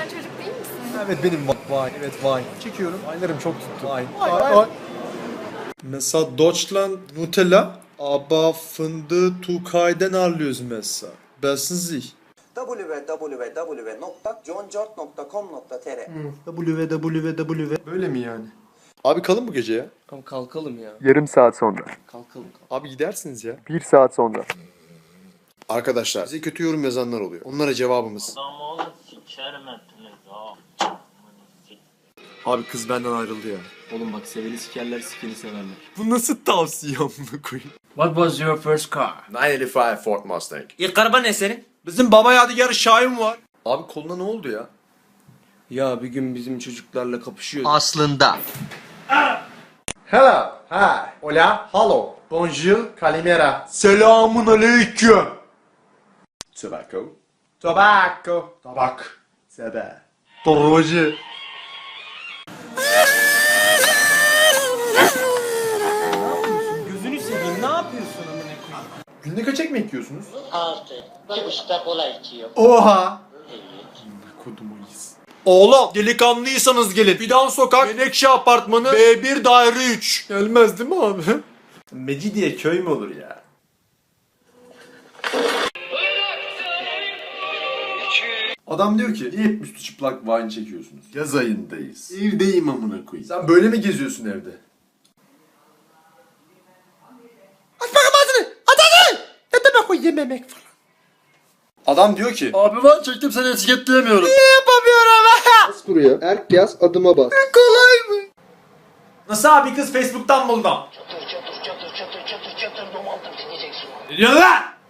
Sen çocuk değil misin? Evet benim Vine. Evet Vine. Çekiyorum. Vine'larım çok tuttu. Vine. Vay, Vine. vay. Vine. Mesela Deutschland Nutella aber fındığı Tukay'den alıyoruz mesela. Besin sich. www.johnjort.com.tr www. Böyle mi yani? Abi kalın bu gece ya. Tamam kalkalım ya. Yarım saat sonra. Kalkalım. kalkalım. Abi gidersiniz ya. Bir saat sonra. Arkadaşlar bize kötü yorum yazanlar oluyor. Onlara cevabımız. Ha. Abi kız benden ayrıldı ya. Oğlum bak seveli sikerler sikeni severler. Bu nasıl tavsiye amına koyayım? What was your first car? 955 Ford Mustang. İlk araba ne senin? Bizim baba yadigarı Şahin var. Abi koluna ne oldu ya? Ya bir gün bizim çocuklarla kapışıyordu. Aslında. Hello, hi, hola, hello, bonjour, kalimera. Selamun aleyküm. Tobacco. Tobacco. Tabak. Sebe. Proje. Gözünü seveyim ne yapıyorsun amına koyayım? Günde kaç ekmek yiyorsunuz? Altı. Bir buçukta kola içiyor. Oha. Kodumayız. Oğlum delikanlıysanız gelin. Fidan Sokak, Menekşe Apartmanı, B1 Daire 3. Gelmez değil mi abi? Mecidiye köy mü olur ya? Adam diyor ki niye hep üstü çıplak wine çekiyorsunuz? Yaz ayındayız. Evdeyim amına koyayım. Sen böyle mi geziyorsun evde? Aç bakalım ağzını! Aç ağzını! Ne demek o yememek falan? Adam diyor ki Abi ben çektim seni etiketleyemiyorum. yapamıyorum ha. Bas buraya. Erk yaz adıma bas. Kolay mı? Nasıl abi kız Facebook'tan buldum? Çatır çatır çatır çatır çatır çatır domaltım dinleyeceksin. Ne diyorsun lan?